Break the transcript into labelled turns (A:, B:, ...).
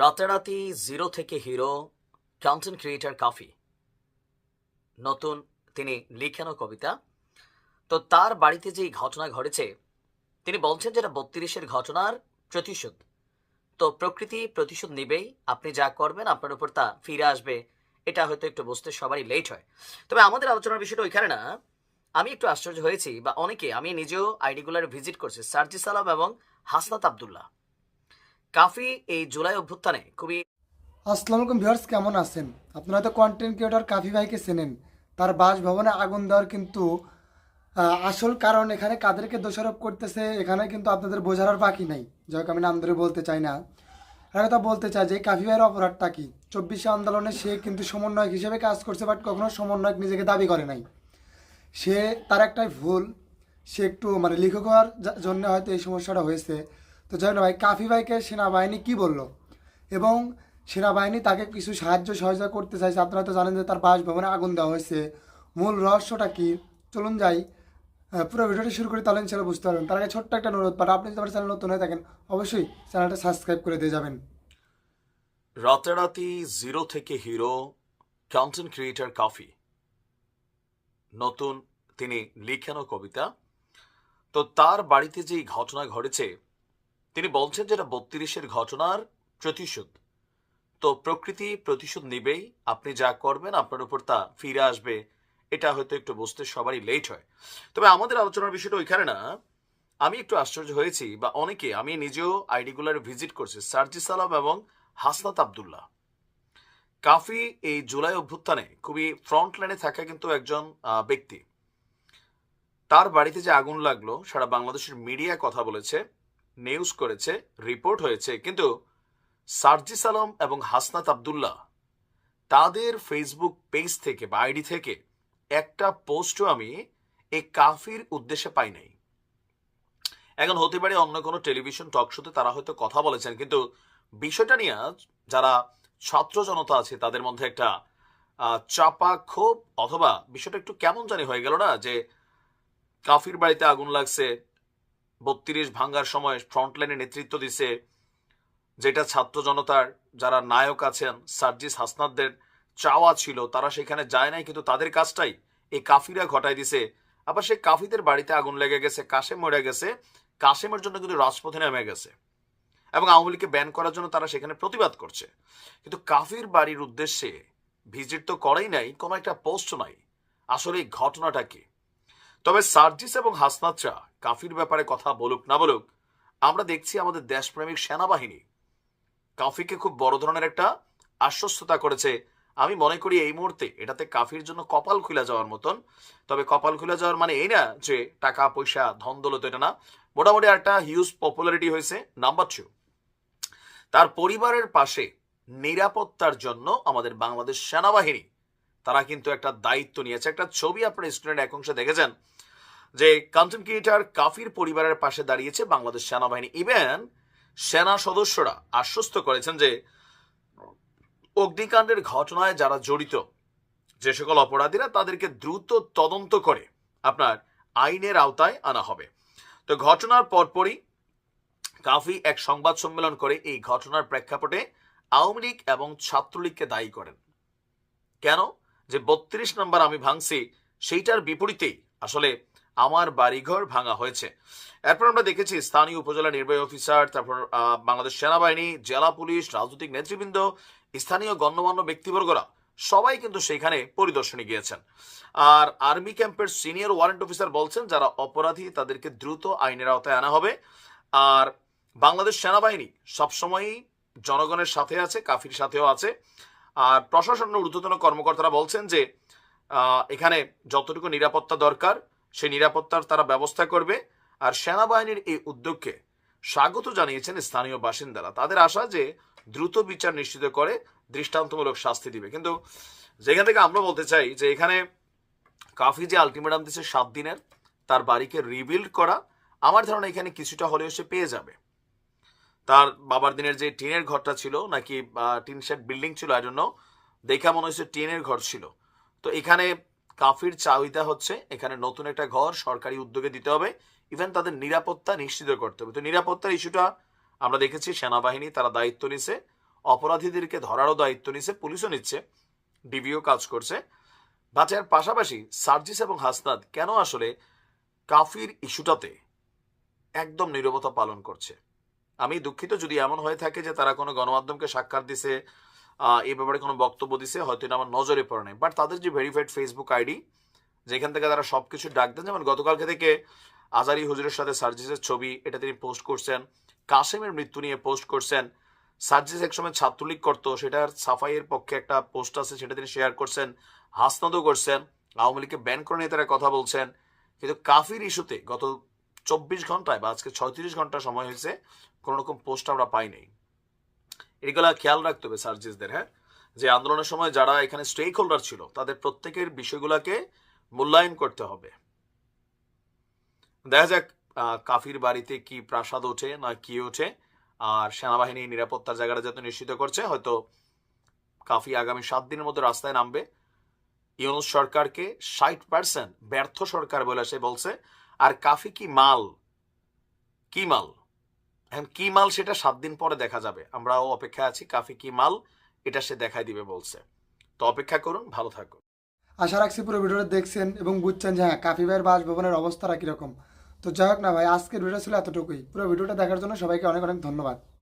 A: রাতারাতি জিরো থেকে hero content creator কাফি। নতুন, তিনি লিখানো কবিতা। তো তার বাড়িতে যেই ঘটনা ঘটেছে, তিনি বলছেন যেটা বত্রিশের ঘটনার প্রতিশোধ। তো প্রকৃতি প্রতিশোধ নেবেই, আপনি যা করবেন, আপনার উপর তা ফিরে আসবে, এটা হয়তো একটু বুঝতে সবারই লেট হয়। তবে আমাদের আলোচনার বিষয়টা ওইখানে না, আমি একটু আশ্চর্য হয়েছি, বা অনেকে, আমি নিজেও আইডিগুলার ভিজিট করছি সার্জি সালাম এবং হাসনাত আবদুল্লাহ। কাফি এই জুলাই অভ্যুত্থানে খুবই
B: আসসালামু আলাইকুম ভিউয়ার্স, কেমন আছেন? আপনারা তো কন্টেন্ট ক্রিয়েটর কাফি ভাইকে চেনেন। তার বাসভবনে আগুন দেওয়ার কিন্তু আসল কারণ এখানে কাদেরকে দোষারোপ করতেছে, এখানে কিন্তু আপনাদের বোঝার বাকি নাই। যাই আমি নাম ধরে বলতে চাই না। আর কথা বলতে চাই যে, কাফি ভাইয়ের অপরাধটা কি? চব্বিশে আন্দোলনে সে কিন্তু সমন্বয়ক হিসেবে কাজ করছে বাট কখনো সমন্বয়ক নিজেকে দাবি করে নাই। সে, তার একটাই ভুল, সে একটু মানে লেখক হওয়ার জন্য হয়তো এই সমস্যাটা হয়েছে। তো যাই না ভাই, কাফি ভাইকে সেনাবাহিনী কি বলল? এবং সেনাবাহিনী তাকে কিছু সাহায্য সহযোগিতা করতে চাইছে। আপনারা তো জানেন যে তার বাসভবনে আগুন দেওয়া হয়েছে। মূল রহস্যটা কি? চলুন যাই। পুরো ভিডিওটি শুরু করি তাহলে ইনশাল্লাহ বুঝতে পারবেন। তার আগে ছোট্ট একটা অনুরোধ বাট আপনি যদি আমার চ্যানেল নতুন হয়ে থাকেন, অবশ্যই চ্যানেলটা সাবস্ক্রাইব করে দিয়ে যাবেন।
A: রাতারাতি জিরো থেকে হিরো, কন্টেন্ট ক্রিয়েটার কাফি। নতুন, তিনি লিখানো কবিতা। তো তার বাড়িতে যেই ঘটনা ঘটেছে তিনি বলছেন যেটা বত্রিশের ঘটনার প্রতিশোধ। তো প্রকৃতি প্রতিশোধ নেবেই, আপনি যা করবেন আপনার উপর তা ফিরে আসবে, এটা হয়তো একটু বুঝতে সবারই লেট হয়। তবে আমাদের আলোচনার বিষয়টা ওইখানে না, আমি একটু আশ্চর্য হয়েছি, বা অনেকে, আমি নিজেও আইডিগুলার ভিজিট করছি, সার্জি সালাম এবং হাসনাত আবদুল্লাহ। কাফি এই জুলাই অভ্যুত্থানে খুবই ফ্রন্ট লাইনে থাকা কিন্তু একজন ব্যক্তি। তার বাড়িতে যে আগুন লাগল, সারা বাংলাদেশের মিডিয়া কথা বলেছে নিউজ করেছে রিপোর্ট হয়েছে, কিন্তু সার্জি সালাম এবং হাসনাত আবদুল্লাহ তাদের ফেসবুক পেজ থেকে বা আইডি থেকে একটা পোস্টও আমি এই কাফির উদ্দেশ্যে পাই নাই। এখন হতে পারে অন্য কোনো টেলিভিশন টক শোতে তারা হয়তো কথা বলেছেন, কিন্তু বিষয়টা নিয়ে যারা ছাত্র জনতা আছে, তাদের মধ্যে একটা চাপা ক্ষোভ অথবা বিষয়টা একটু কেমন জানি হয়ে গেল না যে কাফির বাড়িতে আগুন লাগছে বত্রিশ ভাঙ্গার সময় ফ্রন্টলাইনে নেতৃত্ব দিছে যেটা ছাত্র জনতার যারা নায়ক আছেন, সার্জিস হাসনাদদের চাওয়া ছিল, তারা সেখানে যায় নাই, কিন্তু তাদের কাজটাই এই কাফিরা ঘটাই দিছে। আবার সেই কাফিদের বাড়িতে আগুন লেগে গেছে, কাশেম মরে গেছে, কাশেমের জন্য কিন্তু রাজপথে নেমে গেছে। এবং আওয়ামী লীগকে ব্যান করার জন্য তারা সেখানে প্রতিবাদ করছে। কিন্তু কাফির বাড়ির উদ্দেশ্যে ভিজিট তো করেই নাই, কোনো একটা পোস্ট নাই। আসলে এই ঘটনাটা কি? তবে সার্জিস এবং হাসনাতরা কাফির ব্যাপারে কথা বলুক না বলুক, আমরা দেখছি আমাদের দেশপ্রেমিক সেনাবাহিনী কাফিকে খুব বড় ধরনের একটা আশ্বস্ততা করেছে। আমি মনে করি এই মুহূর্তে এটাতে কাফির জন্য কপাল খুলে যাওয়ার মতন। তবে কপাল খুলে যাওয়ার মানে এই না যে টাকা, পয়সা, ধন দৌলত এটা না। মোটামুটি একটা হিউজ পপুলারিটি হয়েছে নাম্বার টু তার পরিবারের পাশে নিরাপত্তার জন্য আমাদের বাংলাদেশ সেনাবাহিনী, তারা কিন্তু একটা দায়িত্ব নিয়েছে। একটা ছবি আপনার স্ক্রিনের এক অংশে দেখেছেন। যে কন্টেন্ট ক্রিয়েটার কাফির পরিবারের পাশে দাঁড়িয়েছে বাংলাদেশ সেনাবাহিনী। ইভেন সেনা সদস্যরা আশ্বস্ত করেছেন যে অগ্নিকাণ্ডের ঘটনায় যারা জড়িত, যে সকল অপরাধীরা, তাদেরকে দ্রুত তদন্ত করে আপনার আইনের আওতায় আনা হবে। তো ঘটনার পরপরই কাফি এক সংবাদ সম্মেলন করে এই ঘটনার প্রেক্ষাপটে আওয়ামী লীগ এবং ছাত্রলীগকে দায়ী করেন। কেন? যে বত্রিশ নম্বর আমি ভাঙছি, সেইটার বিপরীতেই আসলে আমার বাড়িঘর ভাঙা হয়েছে। এরপর আমরা দেখেছি স্থানীয় উপজেলা নির্বাহী অফিসার, তারপর বাংলাদেশ সেনাবাহিনী, জেলা পুলিশ, রাজনৈতিক নেতৃবৃন্দ, স্থানীয় গণ্যমান্য ব্যক্তিবর্গরা সবাই কিন্তু সেখানে পরিদর্শনে গিয়েছেন। আর আর্মি ক্যাম্পের সিনিয়র ওয়ারেন্ট অফিসার বলছেন যারা অপরাধী তাদেরকে দ্রুত আইনের আওতায় আনা হবে। আর বাংলাদেশ সেনাবাহিনী সবসময়ই জনগণের সাথে আছে, কাফির সাথেও আছে। আর প্রশাসনের ঊর্ধ্বতন কর্মকর্তারা বলছেন যে এখানে যতটুকু নিরাপত্তা দরকার সেই নিরাপত্তার তারা ব্যবস্থা করবে আর সেনাবাহিনীর এই উদ্যোগকে স্বাগত জানিয়েছেন স্থানীয় বাসিন্দারা। তাদের আশা যে দ্রুত বিচার নিশ্চিত করে দৃষ্টান্তমূলক শাস্তি দিবে। কিন্তু যেখান থেকে আমরা বলতে চাই যে এখানে কাফি যে আলটিমেটাম দিচ্ছে সাত দিনের, তার বাড়িকে রিবিল্ড করা, আমার ধারণা এখানে কিছুটা হলেও সে পেয়ে যাবে। তার বাবার দিনের যে টিনের ঘরটা ছিল, নাকি টিন শেড বিল্ডিং ছিল আই জন্য দেখা মনে হয়েছে টিনের ঘর ছিল। তো এখানে কাফির চাহিদা হচ্ছে এখানে নতুন একটা ঘর সরকারি উদ্যোগে দিতে হবে। ইভেন তাদের নিরাপত্তা নিশ্চিত করতে হবে। তো নিরাপত্তার ইস্যুটা আমরা দেখেছি, সেনাবাহিনী তারা দায়িত্ব নিছে, অপরাধীদেরকে ধরারও দায়িত্ব নিচ্ছে পুলিশও নিচ্ছে ডিবিও কাজ করছে। বাট এর পাশাপাশি সার্জিস এবং হাসনাদ কেন আসলে কাফির ইস্যুটাতে একদম নীরবতা পালন করছে? আমি দুঃখিত যদি এমন হয়ে থাকে যে তারা কোনো গণমাধ্যমকে সাক্ষাৎ দিছে এই ব্যাপারে কোনো বক্তব্য দিছে, হয়তো এটা আমার নজরে পড়ে নাই। বাট তাদের যে ভেরিফাইড ফেসবুক আইডি যেখান থেকে তারা সবকিছু ডাক দেন, যেমন গতকালকে থেকে আজারি হুজুরের সাথে সার্জিসের ছবি, এটা তিনি পোস্ট করছেন, কাসেমের মৃত্যু নিয়ে পোস্ট করছেন, সার্জিস একসময় ছাত্রলীগ করতো, সেটার সাফাইয়ের পক্ষে একটা পোস্ট আছে, সেটা তিনি শেয়ার করছেন, হাসনাদও করছেন, আওয়ামী লীগকে ব্যান করে নিয়ে তারা কথা বলছেন। কিন্তু কাফির ইস্যুতে গত চব্বিশ ঘন্টায় বা আজকে ছয়ত্রিশ ঘণ্টা সময় হয়েছে, কোনো রকম পোস্ট আমরা পাইনি এগুলা খেয়াল রাখতে হবে সার্জিসদের হ্যাঁ? যে আন্দোলনের সময় যারা এখানে স্টেক হোল্ডার ছিল, তাদের প্রত্যেকের বিষয়গুলোকে মূল্যায়ন করতে হবে। দেখা যাক কাফির বাড়িতে কি প্রাসাদ ওঠে, না কি ওঠে, আর সেনাবাহিনী নিরাপত্তার জায়গাটা যাতে নিশ্চিত করছে, হয়তো কাফি আগামী সাত দিনের মধ্যে রাস্তায় নামবে। ইউনুস সরকারকে ষাট পার্সেন্ট ব্যর্থ সরকার বলে সে বলছে। আর কাফি কি মাল? কি মাল? এখন কি মাল সেটা সাত দিন পরে দেখা যাবে। আমরাও অপেক্ষা আছি, কাফি কি মাল এটা সে দেখাই দিবে বলছে। তো অপেক্ষা করুন, ভালো থাকুন।
B: আশা রাখছি পুরো ভিডিওটা দেখছেন এবং বুঝছেন যে হ্যাঁ কাফি ভাইয়ের বাসভবনের অবস্থাটা কীরকম। তো যাই হোক না ভাই, আজকের ভিডিও ছিল এতটুকুই। পুরো ভিডিওটা দেখার জন্য সবাইকে অনেক অনেক ধন্যবাদ।